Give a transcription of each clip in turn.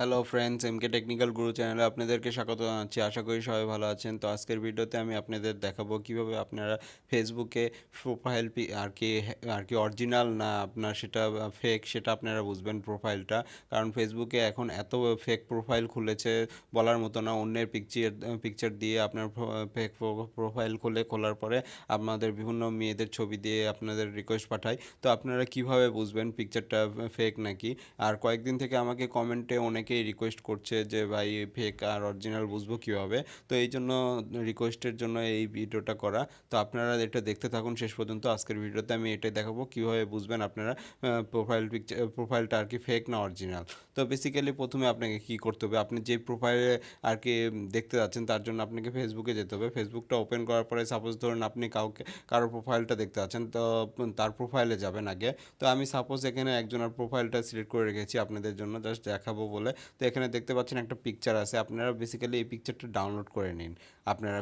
Hello friends এমকে technical গুরু চ্যানেলে আপনাদেরকে স্বাগত জানাচ্ছি। আশা করি সবাই ভালো আছেন। তো আজকের ভিডিওতে আমি আপনাদের দেখাবো কীভাবে আপনারা ফেসবুকে প্রোফাইল আর কি আর কি অরিজিনাল না আপনার সেটা ফেক সেটা আপনারা বুঝবেন প্রোফাইলটা কারণ ফেসবুকে এখন এত ফেক প্রোফাইল খুলেছে বলার মতো না। অন্যের পিকচার পিকচার দিয়ে আপনার ফেক প্রোফাইল খুলে, খোলার পরে আপনাদের বিভিন্ন মেয়েদের ছবি দিয়ে আপনাদের রিকোয়েস্ট পাঠায়। তো আপনারা কীভাবে বুঝবেন পিকচারটা ফেক নাকি? আর কয়েকদিন থেকে আমাকে কমেন্টে অনেক অনেকেই রিকোয়েস্ট করছে যে, ভাই ফেক আর অরিজিনাল বুঝব কীভাবে? তো এই জন্য রিকোয়েস্টের জন্য এই ভিডিওটা করা। তো আপনারা এটা দেখতে থাকুন শেষ পর্যন্ত। আজকের ভিডিওতে আমি এটাই দেখাবো কীভাবে বুঝবেন আপনারা প্রোফাইল পিকচার প্রোফাইলটা আর কি ফেক না অরিজিনাল তো বেসিক্যালি প্রথমে আপনাকে কী করতে হবে? আপনি যে প্রোফাইলে আর কি দেখতে যাচ্ছেন, তার জন্য আপনাকে ফেসবুকে যেতে হবে। ফেসবুকটা ওপেন করার পরে সাপোজ ধরুন আপনি কাউকে, কারোর প্রোফাইলটা দেখতে যাচ্ছেন, তো তার প্রোফাইলে যাবেন আগে। তো আমি সাপোজ এখানে একজনের প্রোফাইলটা সিলেক্ট করে রেখেছি আপনাদের জন্য জাস্ট দেখাবো বলে। তো এখানে দেখতে পাচ্ছেন একটা পিকচার আছে। আপনারা বেসিক্যালি এই পিকচারটা ডাউনলোড করে নিন। আপনারা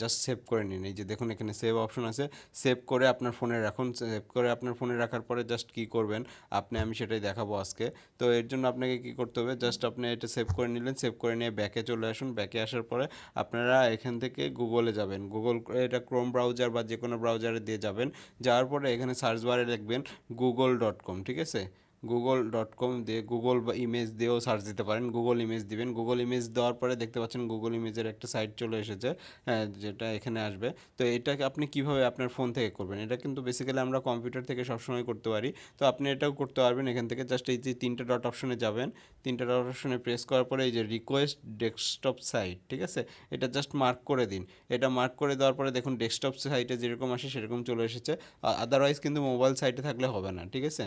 জাস্ট সেভ করে নিন। এই যে দেখুন, এখানে সেভ অপশন আছে। সেভ করে আপনার ফোনে রাখুন। সেভ করে আপনার ফোনে রাখার পরে জাস্ট কী করবেন? আপনি, আমি সেটাই দেখাবো আজকে। তো এর জন্য আপনাকে কী করতে হবে? জাস্ট আপনি এটা সেভ করে নিলেন সেভ করে নিয়ে ব্যাকে চলে আসুন। ব্যাকে আসার পরে আপনারা এখান থেকে গুগলে যাবেন। গুগল এটা ক্রোম ব্রাউজার বা যে কোনো ব্রাউজারে দিয়ে যাবেন। যাওয়ার পরে এখানে সার্চ বারে লিখবেন গুগল ডট কম ঠিক আছে? গুগল ডট কম দিয়ে গুগল বা ইমেজ দিয়েও সার্চ দিতে পারেন। গুগল ইমেজ দিবেন। গুগল ইমেজ দেওয়ার পরে দেখতে পাচ্ছেন গুগল ইমেজের একটা সাইট চলে এসেছে হ্যাঁ যেটা এখানে আসবে। তো এটাকে আপনি কীভাবে আপনার ফোন থেকে করবেন? এটা কিন্তু বেসিক্যালি আমরা কম্পিউটার থেকে সবসময় করতে পারি। তো আপনি এটাও করতে পারবেন এখান থেকে। জাস্ট এই যে তিনটে ডট অপশনে যাবেন। তিনটে ডট অপশনে প্রেস করার পরে এই যে রিকোয়েস্ট ডেস্কটপ সাইট ঠিক আছে? এটা জাস্ট মার্ক করে দিন। এটা মার্ক করে দেওয়ার পরে দেখুন ডেস্কটপ সাইটে যেরকম আসে সেরকম চলে এসেছে। আদারওয়াইজ কিন্তু মোবাইল সাইটে থাকলে হবে না, ঠিক আছে?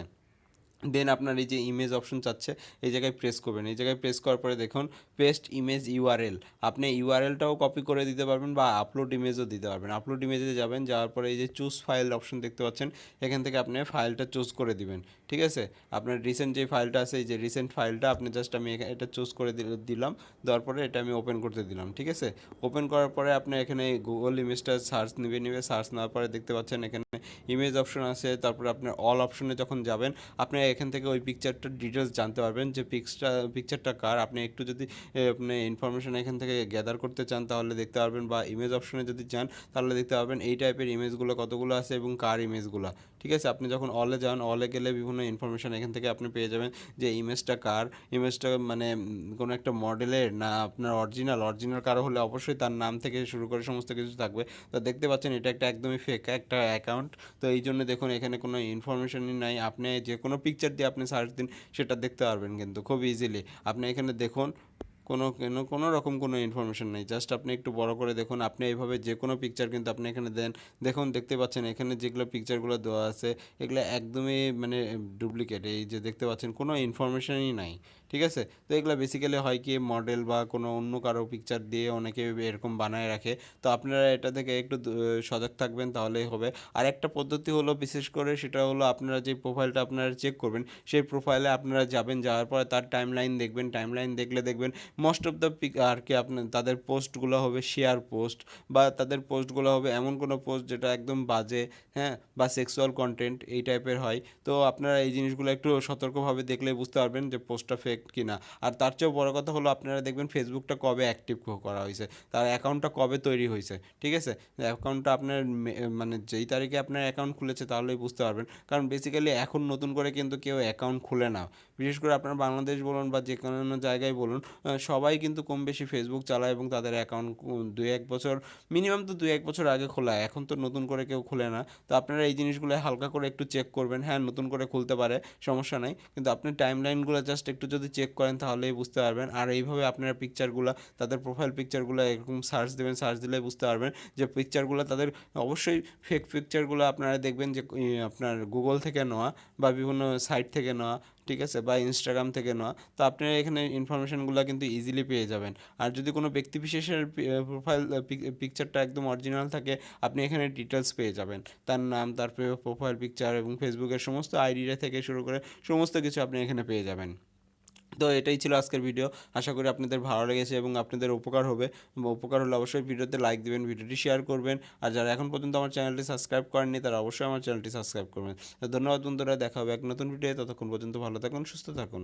দেন আপনার এই যে ইমেজ অপশন চাচ্ছে, এই জায়গায় প্রেস করবেন। এই জায়গায় প্রেস করার পরে দেখুন পেস্ট ইমেজ ইউআরএল আপনি ইউআরএলটাও কপি করে দিতে পারবেন বা আপলোড ইমেজও দিতে পারবেন। আপলোড ইমেজে যাবেন, যাওয়ার পরে এই যে চুজ ফাইল অপশন দেখতে পাচ্ছেন, এখান থেকে আপনি ফাইলটা চুজ করে দিবেন। ঠিক আছে? আপনার রিসেন্ট যে ফাইলটা আছে, এই যে রিসেন্ট ফাইলটা আপনি জাস্ট আমি এটা চুজ করে দিলাম। দেওয়ার পরে এটা আমি ওপেন করতে দিলাম। ঠিক আছে? ওপেন করার পরে আপনি এখানে গুগল ইমেজটা সার্চ নিবে নিবে। সার্চ নেওয়ার পরে দেখতে পাচ্ছেন এখানে ইমেজ অপশন আছে, তারপর আপনার অল অপশনে যখন যাবেন, আপনি এখান থেকে ওই পিকচারটার ডিটেলস জানতে পারবেন যে পিকচার পিকচারটা কার। আপনি একটু যদি আপনি ইনফরমেশান এখান থেকে গ্যাদার করতে চান, তাহলে দেখতে পারবেন বা ইমেজ অপশনে যদি চান তাহলে দেখতে পারবেন এই টাইপের ইমেজগুলো কতগুলো আছে এবং কার ইমেজগুলো ঠিক আছে? আপনি যখন অলে যান অলে গেলে বিভিন্ন ইনফরমেশান এখান থেকে আপনি পেয়ে যাবেন যে ইমেজটা কার? ইমেজটা মানে কোনো একটা মডেলের না আপনার অরিজিনাল অরিজিনাল কারও হলে অবশ্যই তার নাম থেকে শুরু করে সমস্ত কিছু থাকবে। তো দেখতে পাচ্ছেন এটা একটা একদমই ফেক একটা অ্যাকাউন্ট তো এই জন্য দেখুন, এখানে কোনো ইনফরমেশনই নাই। আপনি যে কোনো পিকচার দিয়ে আপনি সার্চ দিন, সেটা দেখতে পারবেন কিন্তু খুব ইজিলি আপনি এখানে দেখুন কোনো কোনো কোনো রকম কোনো ইনফরমেশন নেই। জাস্ট আপনি একটু বড় করে দেখুন, আপনি এইভাবে যে কোনো পিকচার কিন্তু আপনি এখানে দেন। দেখুন, দেখতে পাচ্ছেন এখানে যেগুলো পিকচারগুলো দেওয়া আছে, এগুলো একদমই মানে ডুপ্লিকেট এই যে দেখতে পাচ্ছেন কোনো ইনফরমেশনই নাই। ঠিক আছে? তো এগুলো বেসিক্যালি হয় কি মডেল বা কোনো অন্য কারও পিকচার দিয়ে অনেকে এরকম বানায় রাখে। তো আপনারা এটা থেকে একটু সজাগ থাকবেন তাহলেই হবে। আর একটা পদ্ধতি হলো বিশেষ করে সেটা হলো আপনারা যে প্রোফাইলটা আপনারা চেক করবেন, সেই প্রোফাইলে আপনারা যাবেন, যাওয়ার পরে তার টাইম লাইন দেখবেন টাইম লাইন দেখলে দেখবেন মোস্ট অফ দ্য পিক আর কি আপনার, তাদের পোস্টগুলো হবে শেয়ার পোস্ট বা তাদের পোস্টগুলো হবে এমন কোনো পোস্ট যেটা একদম বাজে হ্যাঁ বা সেক্সুয়াল কন্টেন্ট এই টাইপের হয়। তো আপনারা এই জিনিসগুলো একটু সতর্কভাবে দেখলে বুঝতে পারবেন যে পোস্টটা ফেক কি না আর তার চেয়েও বড় কথা হলো আপনারা দেখবেন ফেসবুকটা কবে অ্যাক্টিভ করা হয়েছে। তার অ্যাকাউন্টটা কবে তৈরি হয়েছে, ঠিক আছে? অ্যাকাউন্টটা আপনার মানে যেই তারিখে আপনার অ্যাকাউন্ট খুলেছে তাহলেই বুঝতে পারবেন। কারণ বেসিক্যালি এখন নতুন করে কিন্তু কেউ অ্যাকাউন্ট খুলে না। বিশেষ করে আপনার বাংলাদেশ বলুন বা যে কোনো জায়গায় বলুন সবাই কিন্তু কম বেশি ফেসবুক চালায় এবং তাদের অ্যাকাউন্ট দু এক বছর মিনিমাম তো দু এক বছর আগে খোলা, এখন তো নতুন করে কেউ খুলে না। তো আপনারা এই জিনিসগুলো হালকা করে একটু চেক করবেন। হ্যাঁ নতুন করে খুলতে পারে, সমস্যা নাই। কিন্তু আপনি টাইম লাইনগুলো জাস্ট একটু যদি চেক করেন, তাহলেই বুঝতে পারবেন। আর এইভাবে আপনারা পিকচারগুলো তাদের প্রোফাইল পিকচারগুলো এরকম সার্চ দেবেন সার্চ দিলে বুঝতে পারবেন যে পিকচারগুলো তাদের অবশ্যই ফেক পিকচারগুলো আপনারা দেখবেন যে আপনার গুগল থেকে নেওয়া বা বিভিন্ন সাইট থেকে নেওয়া, ঠিক আছে? বা ইনস্টাগ্রাম থেকে নেওয়া। তো আপনারা এখানে ইনফরমেশানগুলো কিন্তু ইজিলি পেয়ে যাবেন। আর যদি কোনো ব্যক্তি বিশেষের প্রোফাইল পিকচারটা একদম অরিজিনাল থাকে, আপনি এখানে ডিটেলস পেয়ে যাবেন। তার নাম, তার প্রোফাইল পিকচার এবং ফেসবুকের সমস্ত আইডিটা থেকে শুরু করে সমস্ত কিছু আপনি এখানে পেয়ে যাবেন। তো এটাই ছিল আজকের ভিডিও আশা করি আপনাদের ভালো লেগেছে এবং আপনাদের উপকার হবে। উপকার হলে অবশ্যই ভিডিওতে লাইক দেবেন, ভিডিওটি শেয়ার করবেন। আর যারা এখন পর্যন্ত আমার চ্যানেলটি সাবস্ক্রাইব করেননি, তারা অবশ্যই আমার চ্যানেলটি সাবস্ক্রাইব করবেন। ধন্যবাদ বন্ধুরা, দেখা হবে এক নতুন ভিডিও ততক্ষণ পর্যন্ত ভালো থাকুন, সুস্থ থাকুন।